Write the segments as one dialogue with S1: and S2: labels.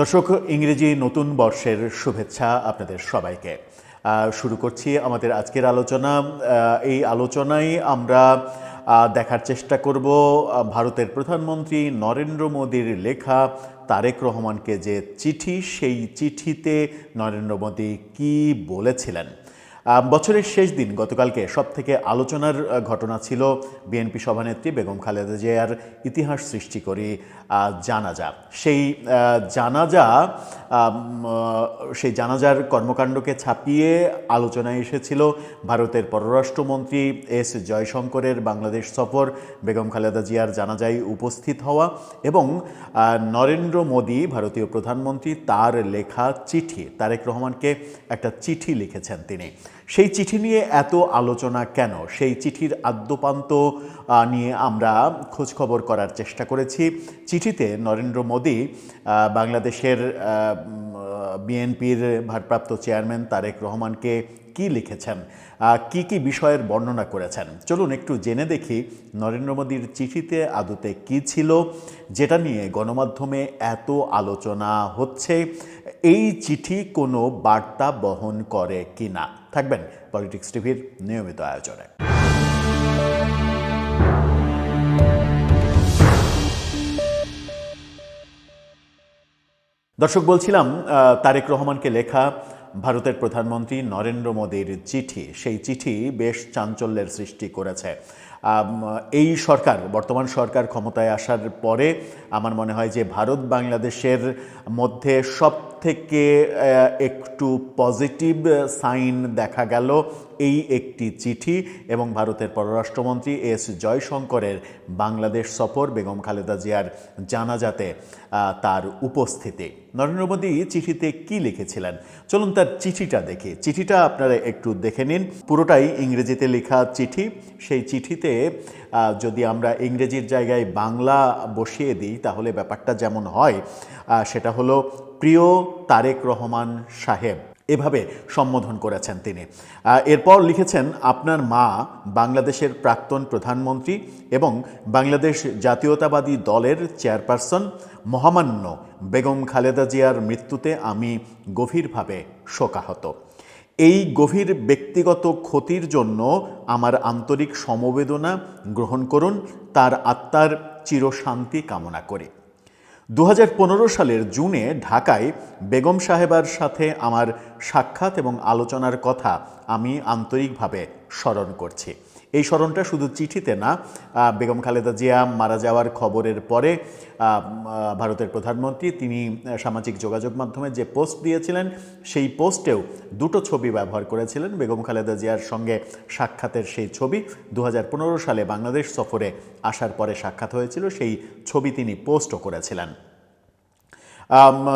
S1: দর্শক, ইংরেজি নতুন বর্ষের শুভেচ্ছা আপনাদের সবাইকে। শুরু করছি আমাদের আজকের আলোচনা। এই আলোচনায় আমরা দেখার চেষ্টা করব ভারতের প্রধানমন্ত্রী নরেন্দ্র মোদীর লেখা তারেক রহমানকে যে চিঠি, সেই চিঠিতে নরেন্দ্র মোদী কি বলেছিলেন। বছরের শেষ দিন গতকালকে সব থেকে আলোচনার ঘটনা ছিল বিএনপি সভানেত্রী বেগম খালেদা জিয়ার ইতিহাস সৃষ্টি করে জানাজা। সেই জানাজা সেই জানাজার কর্মকাণ্ডকে ছাপিয়ে আলোচনায় এসেছিল ভারতের পররাষ্ট্রমন্ত্রী এস জয়শঙ্করের বাংলাদেশ সফর, বেগম খালেদা জিয়ার জানাজায় উপস্থিত হওয়া এবং নরেন্দ্র মোদী, ভারতীয় প্রধানমন্ত্রী তার লেখা চিঠি, তারেক রহমানকে একটা চিঠি লিখেছেন তিনি। সেই চিঠি নিয়ে এত আলোচনা কেন? সেই চিঠির আদ্যপান্ত নিয়ে আমরা খোঁজখবর করার চেষ্টা করেছি। চিঠিতে নরেন্দ্র মোদী বাংলাদেশের বিএনপির ভারপ্রাপ্ত চেয়ারম্যান তারেক রহমানকে কি লিখেছেন? কি কি বিষয়ের বর্ণনা করেছেন? চলুন একটু জেনে দেখি নরেন্দ্র মোদীর চিঠিতে আদতে কি ছিল, যেটা নিয়ে গণমাধ্যমে এত আলোচনা হচ্ছে। এই চিঠি কোনো বার্তা বহন করে কি না থাকবেন পলিটিক্স টিভির নিয়মিত আয়োজনে। দর্শক, বলছিলাম তারেক রহমানকে লেখা ভারতের প্রধানমন্ত্রী নরেন্দ্র মোদীর চিঠি। সেই চিঠি বেশ চাঞ্চল্যের সৃষ্টি করেছে। এই সরকার, বর্তমান সরকার ক্ষমতায় আসার পরে আমার মনে হয় যে ভারত বাংলাদেশের মধ্যে সব থেকে একটু পজিটিভ সাইন দেখা গেল এই একটি চিঠি এবং ভারতের পররাষ্ট্রমন্ত্রী এস জয়শঙ্করের বাংলাদেশ সফর বেগম খালেদা জিয়ার জানাজাতে তার উপস্থিতি। নরেন্দ্র মোদী চিঠিতে কি লিখেছিলেন? চলুন তার চিঠিটা দেখি। চিঠিটা আপনারা একটু দেখে নিন। পুরোটাই ইংরেজিতে লেখা চিঠি। সেই চিঠিতে যদি আমরা ইংরেজির জায়গায় বাংলা বসিয়ে দিই, তাহলে ব্যাপারটা যেমন হয় সেটা হলো প্রিয় তারেক রহমান সাহেব। এভাবে সম্বোধন করেছেন তিনি। এরপর লিখেছেন, আপনার মা বাংলাদেশের প্রাক্তন প্রধানমন্ত্রী এবং বাংলাদেশ জাতীয়তাবাদী দলের চেয়ারপারসন মহামান্য বেগম খালেদা জিয়ার মৃত্যুতে আমি গভীরভাবে শোকাহত। এই গভীর ব্যক্তিগত ক্ষতির জন্য আমার আন্তরিক সমবেদনা গ্রহণ করুন, তার আত্মার চিরশান্তি কামনা করি। দু হাজার পনেরো সালের জুনে ঢাকায় বেগম সাহেবার সাথে আমার সাক্ষাৎ এবং আলোচনার কথা আমি আন্তরিকভাবে স্মরণ করছি। এই স্মরণটা শুধু চিঠিতে না বেগম খালেদা জিয়া মারা যাওয়ার খবরের পরে ভারতের প্রধানমন্ত্রী তিনি সামাজিক যোগাযোগ মাধ্যমে যে পোস্ট দিয়েছিলেন, সেই পোস্টেও দুটো ছবি ব্যবহার করেছিলেন। বেগম খালেদা জিয়ার সঙ্গে সাক্ষাতের সেই ছবি দু হাজার পনেরো সালে বাংলাদেশ সফরে আসার পরে সাক্ষাৎ হয়েছিল, সেই ছবি তিনি পোস্টও করেছিলেন।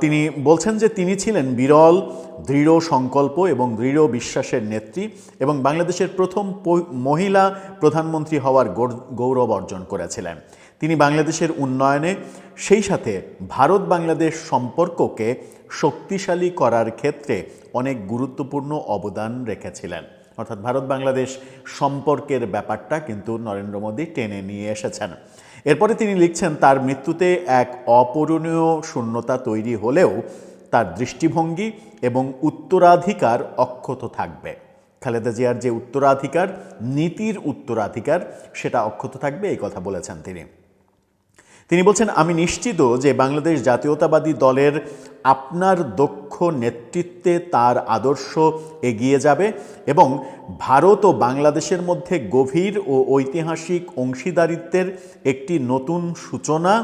S1: তিনি বলছেন যে তিনি ছিলেন বিরল, দৃঢ় সংকল্প এবং দৃঢ় বিশ্বাসের নেত্রী এবং বাংলাদেশের প্রথম মহিলা প্রধানমন্ত্রী হওয়ার গৌর- গৌরব অর্জন করেছিলেন। তিনি বাংলাদেশের উন্নয়নে, সেই সাথে ভারত বাংলাদেশ সম্পর্ককে শক্তিশালী করার ক্ষেত্রে অনেক গুরুত্বপূর্ণ অবদান রেখেছিলেন। অর্থাৎ ভারত বাংলাদেশ সম্পর্কের ব্যাপারটা কিন্তু নরেন্দ্র মোদী টেনে নিয়ে এসেছেন। এরপরে তিনি লিখছেন, তার মৃত্যুতে এক অপূরণীয় শূন্যতা তৈরি হলেও তার দৃষ্টিভঙ্গি এবং উত্তরাধিকার অক্ষত থাকবে। খালেদা জিয়ার যে উত্তরাধিকার, নীতির উত্তরাধিকার, সেটা অক্ষত থাকবে, এই কথা বলেছেন তিনি। তিনি বলছেন, আমি নিশ্চিত যে বাংলাদেশ জাতীয়তাবাদী দলের আপনার দক্ষ নেতৃত্বে তার আদর্শ এগিয়ে যাবে এবং ভারত ও বাংলাদেশের মধ্যে গভীর ও ঐতিহাসিক অংশীদারিত্বের একটি নতুন সূচনা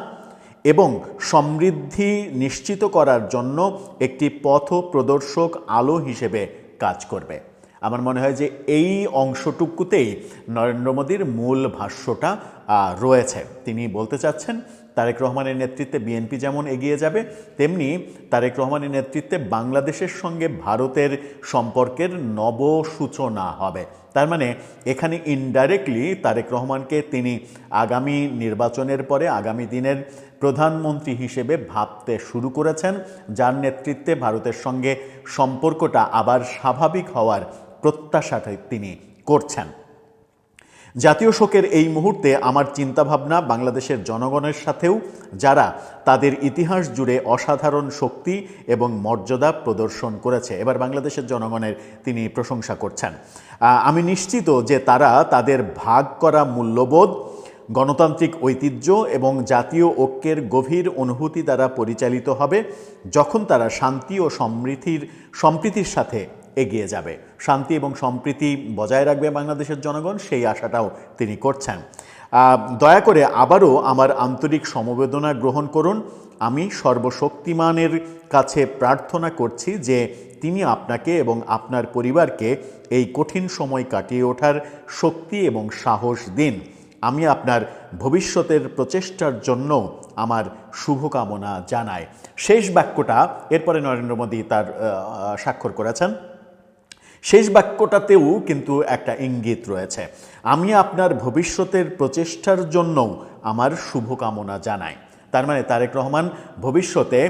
S1: এবং সমৃদ্ধি নিশ্চিত করার জন্য একটি পথ প্রদর্শক আলো হিসেবে কাজ করবে। আমার মনে হয় যে এই অংশটুকুতেই নরেন্দ্র মোদীর মূল ভাষ্যটা রয়েছে। তিনি বলতে চাচ্ছেন, তারেক রহমানের নেতৃত্বে বিএনপি যেমন এগিয়ে যাবে, তেমনি তারেক রহমানের নেতৃত্বে বাংলাদেশের সঙ্গে ভারতের সম্পর্কের নব সূচনা হবে। তার মানে এখানে ইনডাইরেক্টলি তারেক রহমানকে তিনি আগামী নির্বাচনের পরে, আগামী দিনের প্রধানমন্ত্রী হিসেবে ভাবতে শুরু করেছেন। যার নেতৃত্বে ভারতের সঙ্গে সম্পর্কটা আবার স্বাভাবিক হওয়ার প্রত্যাশাটা তিনি করছেন। জাতীয় শোকের এই মুহূর্তে আমার চিন্তাভাবনা বাংলাদেশের জনগণের সাথেও, যারা তাদের ইতিহাস জুড়ে অসাধারণ শক্তি এবং মর্যাদা প্রদর্শন করেছে। এবার বাংলাদেশের জনগণের তিনি প্রশংসা করছেন। আমি নিশ্চিত যে তারা তাদের ভাগ করা মূল্যবোধ, গণতান্ত্রিক ঐতিহ্য এবং জাতীয় ঐক্যের গভীর অনুভূতি দ্বারা পরিচালিত হবে যখন তারা শান্তি ও সমৃদ্ধির, সম্প্রীতির সাথে এগিয়ে যাবে। শান্তি এবং সম্প্রীতি বজায় রাখবে বাংলাদেশের জনগণ, সেই আশাটাও তিনি করছেন। দয়া করে আবারও আমার আন্তরিক সমবেদনা গ্রহণ করুন। আমি সর্বশক্তিমানের কাছে প্রার্থনা করছি যে তিনি আপনাকে এবং আপনার পরিবারকে এই কঠিন সময় কাটিয়ে ওঠার শক্তি এবং সাহস দিন। আমি আপনার ভবিষ্যতের প্রচেষ্টার জন্য আমার শুভকামনা জানাই। শেষ বাক্যটা এরপরে নরেন্দ্র মোদী তার স্বাক্ষর করেছেন। শেষ বাক্যটাতেও কিন্তু একটা ইঙ্গিত রয়েছে। আমি আপনার ভবিষ্যতের প্রচেষ্টার জন্যও আমার শুভকামনা জানাই। তার মানে তারেক রহমান ভবিষ্যতে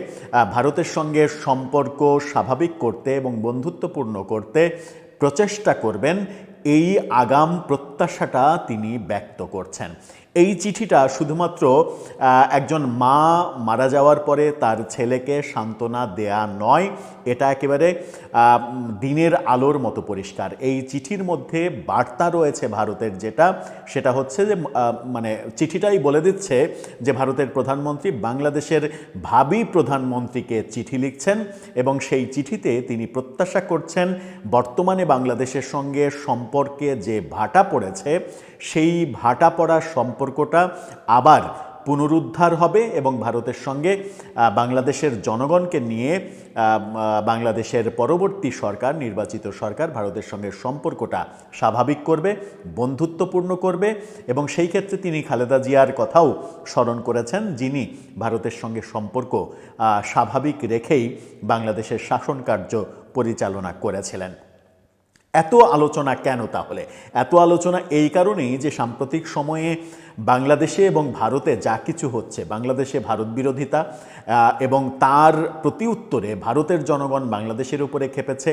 S1: ভারতের সঙ্গে সম্পর্ক স্বাভাবিক করতে এবং বন্ধুত্বপূর্ণ করতে প্রচেষ্টা করবেন। এই আগাম প্রত্যাশাটা তিনি ব্যক্ত করছেন। এই চিঠিটা শুধুমাত্র একজন মা মারা যাওয়ার পরে তার ছেলেকে সান্ত্বনা দেয়া নয়, এটা একেবারে দিনের আলোর মতো পরিষ্কার। এই চিঠির মধ্যে বার্তা রয়েছে ভারতের যেটা, সেটা হচ্ছে যে মানে চিঠিটাই বলে দিচ্ছে যে ভারতের প্রধানমন্ত্রী বাংলাদেশের ভাবি প্রধানমন্ত্রীকে চিঠি লিখছেন এবং সেই চিঠিতে তিনি প্রত্যাশা করছেন বর্তমানে বাংলাদেশের সঙ্গে সম্পর্কে যে ভাটা পড়েছে সেই ভাটা পড়া সম্পর্কটা আবার পুনরুদ্ধার হবে এবং ভারতের সঙ্গে বাংলাদেশের জনগণকে নিয়ে বাংলাদেশের পরবর্তী সরকার, নির্বাচিত সরকার ভারতের সঙ্গে সম্পর্কটা স্বাভাবিক করবে, বন্ধুত্বপূর্ণ করবে এবং সেই ক্ষেত্রে তিনি খালেদা জিয়ার কথাও স্মরণ করেছেন, যিনি ভারতের সঙ্গে সম্পর্ক স্বাভাবিক রেখেই বাংলাদেশের শাসন কার্য পরিচালনা করেছিলেন। এত আলোচনা কেন তাহলে? এত আলোচনা এই কারণেই যে সাম্প্রতিক সময়ে বাংলাদেশে এবং ভারতে যা কিছু হচ্ছে, বাংলাদেশে ভারত বিরোধিতা এবং তার প্রতি উত্তরে ভারতের জনগণ বাংলাদেশের উপরে খেপেছে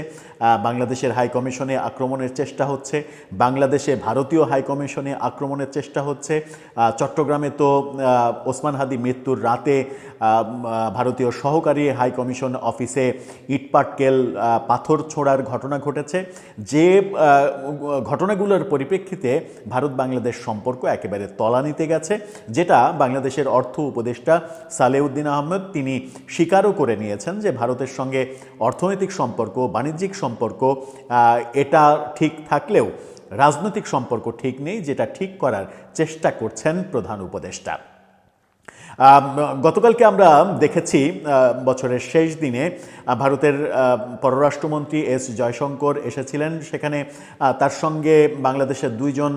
S1: বাংলাদেশের হাই কমিশনে আক্রমণের চেষ্টা হচ্ছে, বাংলাদেশে ভারতীয় হাই কমিশনে আক্রমণের চেষ্টা হচ্ছে চট্টগ্রামে তো ওসমান হাদি মৃত্যুর রাতে ভারতীয় সহকারী হাই কমিশন অফিসে ইটপাটকেল পাথর ছোড়ার ঘটনা ঘটেছে, যে ঘটনাগুলোর পরিপ্রেক্ষিতে ভারত বাংলাদেশ সম্পর্ক একেবারে তলানিতে গেছে, যেটা বাংলাদেশের অর্থ উপদেষ্টা সালেউদ্দিন আহমেদ তিনি স্বীকারও করে নিয়েছেন যে ভারতের সঙ্গে অর্থনৈতিক সম্পর্ক, বাণিজ্যিক সম্পর্ক এটা ঠিক থাকলেও রাজনৈতিক সম্পর্ক ঠিক নেই, যেটা ঠিক করার চেষ্টা করছেন প্রধান উপদেষ্টা। গতকালকে আমরা দেখেছি বছরের শেষ দিনে ভারতের পররাষ্ট্রমন্ত্রী এস জয়শঙ্কর এসেছিলেন। সেখানে তার সঙ্গে বাংলাদেশের দুইজন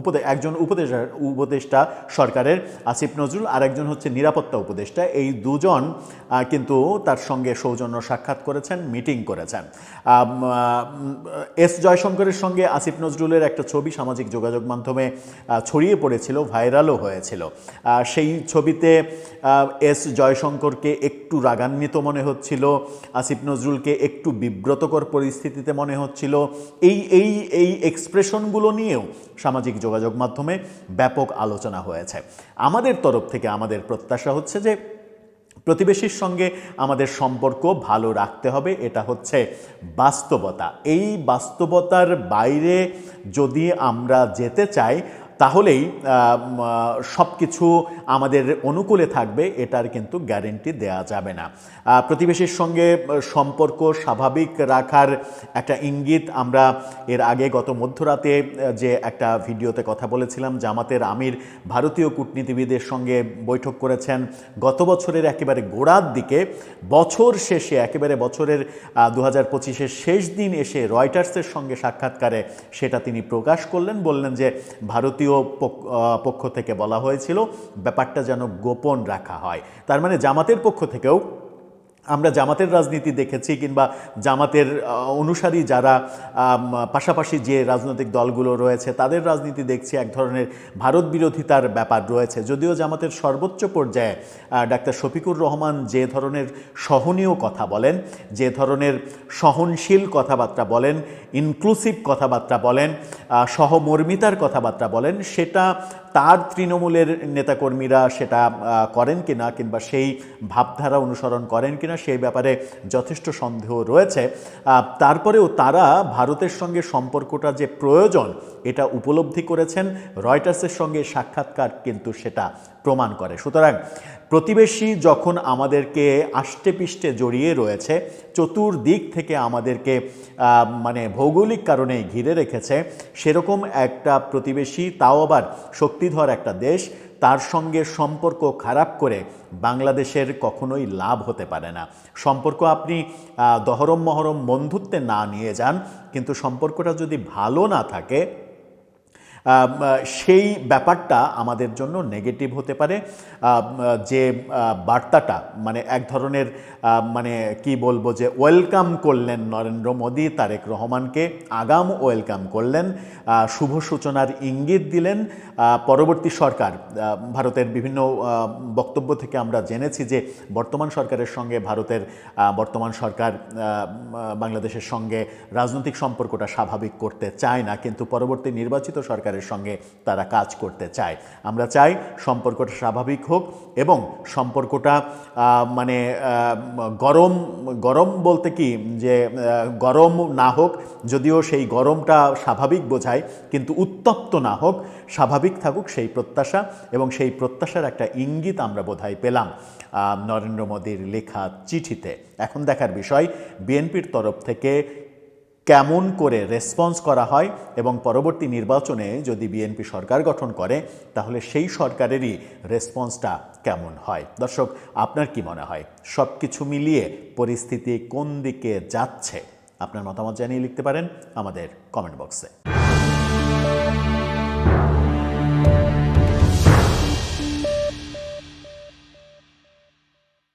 S1: উপদে, একজন উপদেষ্টা উপদেষ্টা সরকারের, আসিফ নজরুল আর একজন হচ্ছে নিরাপত্তা উপদেষ্টা। এই দুজন কিন্তু তার সঙ্গে সৌজন্য সাক্ষাৎ করেছেন, মিটিং করেছেন। এস জয়শঙ্করের সঙ্গে আসিফ নজরুলের একটা ছবি সামাজিক যোগাযোগ মাধ্যমে ছড়িয়ে পড়েছিল, ভাইরালও হয়েছিল। সেই ছবিতে এস জয়শঙ্করকে একটু রাগান্বিত মনে হচ্ছিল, আসিফ নজরুলকে একটু বিব্রতকর পরিস্থিতিতে মনে হচ্ছিল। এই এই এই এক্সপ্রেশনগুলো নিয়েও সামাজিক যোগাযোগ মাধ্যমে ব্যাপক আলোচনা হয়েছে। আমাদের তরফ থেকে আমাদের প্রত্যাশা হচ্ছে যে, প্রতিবেশীর সঙ্গে আমাদের সম্পর্ক ভালো রাখতে হবে, এটা হচ্ছে বাস্তবতা। এই বাস্তবতার বাইরে যদি আমরা যেতে চাই তাহলেই সব কিছু আমাদের অনুকূলে থাকবে, এটার কিন্তু গ্যারেন্টি দেয়া যাবে না। প্রতিবেশীর সঙ্গে সম্পর্ক স্বাভাবিক রাখার একটা ইঙ্গিত আমরা এর আগে গত মধ্যরাতে যে একটা ভিডিওতে কথা বলেছিলাম, জামাতের আমির ভারতীয় কূটনীতিবিদের সঙ্গে বৈঠক করেছেন। গত বছরের একেবারে গোড়ার দিকে, বছর শেষে, একেবারে বছরের দু হাজার শেষ দিন এসে রয়টার্সের সঙ্গে সাক্ষাৎকারে সেটা তিনি প্রকাশ করলেন। বললেন যে, ভারতীয় আহ, পক্ষ থেকে বলা হয়েছিল ব্যাপারটা যেন গোপন রাখা হয়। তার মানে জামাতের পক্ষ থেকেও আমরা জামাতের রাজনীতি দেখেছি কিংবা জামাতের অনুসারী যারা পাশাপাশি যে রাজনৈতিক দলগুলো রয়েছে তাদের রাজনীতি দেখছি, এক ধরনের ভারত বিরোধিতার ব্যাপার রয়েছে। যদিও জামাতের সর্বোচ্চ পর্যায়ে ডাক্তার শফিকুর রহমান যে ধরনের সহনীয় কথা বলেন, যে ধরনের সহনশীল কথাবার্তা বলেন ইনক্লুসিভ কথাবার্তা বলেন সহমর্মিতার কথাবার্তা বলেন, সেটা তার তৃণমূলের নেতাকর্মীরা সেটা করেন কিনা কিংবা সেই ভাবধারা অনুসরণ করেন কিনা সেই ব্যাপারে যথেষ্ট সন্দেহ রয়েছে। তারপরেও তারা ভারতের সঙ্গে সম্পর্কটা যে প্রয়োজন এটা উপলব্ধি করেছেন। রয়টার্সের সঙ্গে সাক্ষাৎকার কিন্তু সেটা প্রমাণ করে। সুতরাং প্রতিবেশী যখন আমাদেরকে আষ্টে পিষ্টে জড়িয়ে রয়েছে, চতুর্দিক থেকে আমাদেরকে মানে ভৌগোলিক কারণে ঘিরে রেখেছে, সেরকম একটা প্রতিবেশী, তাও আবার শক্তিধর একটা দেশ, তার সঙ্গে সম্পর্ক খারাপ করে বাংলাদেশের কখনোই লাভ হতে পারে না। সম্পর্ক আপনি দহরম মহরম বন্ধুত্বে না নিয়ে যান, কিন্তু সম্পর্কটা যদি ভালো না থাকে সেই ব্যাপারটা আমাদের জন্য নেগেটিভ হতে পারে। যে বার্তাটা মানে এক ধরনের মানে কি বলব যে ওয়েলকাম করলেন নরেন্দ্র মোদী, তারেক রহমানকে, আগাম ওয়েলকাম করলেন শুভ সূচনার ইঙ্গিত দিলেন পরবর্তী সরকার ভারতের বিভিন্ন বক্তব্য থেকে আমরা জেনেছি যে, বর্তমান সরকারের সঙ্গে ভারতের বর্তমান সরকার বাংলাদেশের সঙ্গে রাজনৈতিক সম্পর্কটা স্বাভাবিক করতে চায় না, কিন্তু পরবর্তী নির্বাচিত সরকারের সঙ্গে তারা কাজ করতে চায়। আমরা চাই সম্পর্কটা স্বাভাবিক হোক এবং সম্পর্কটা মানে গরম গরম বলতে কি? যে গরম না হোক, যদিও সেই গরমটা স্বাভাবিক বোঝায়, কিন্তু উত্তপ্ত না হোক, স্বাভাবিক থাকুক সেই প্রত্যাশা এবং সেই প্রত্যাশার একটা ইঙ্গিত আমরা বোধহয় পেলাম নরেন্দ্র মোদীর লেখা চিঠিতে। এখন দেখার বিষয়, বিএনপির তরফ থেকে কেমন করে রেসপন্স করা হয় এবং পরবর্তী নির্বাচনে যদি বিএনপি সরকার গঠন করে, তাহলে সেই সরকারেরই রেসপন্সটা কেমন হয়? দর্শক, আপনার কি মনে হয়? সব কিছু মিলিয়ে পরিস্থিতি কোন দিকে যাচ্ছে? আপনার মতামত জানিয়ে লিখতে পারেন আমাদের কমেন্ট বক্সে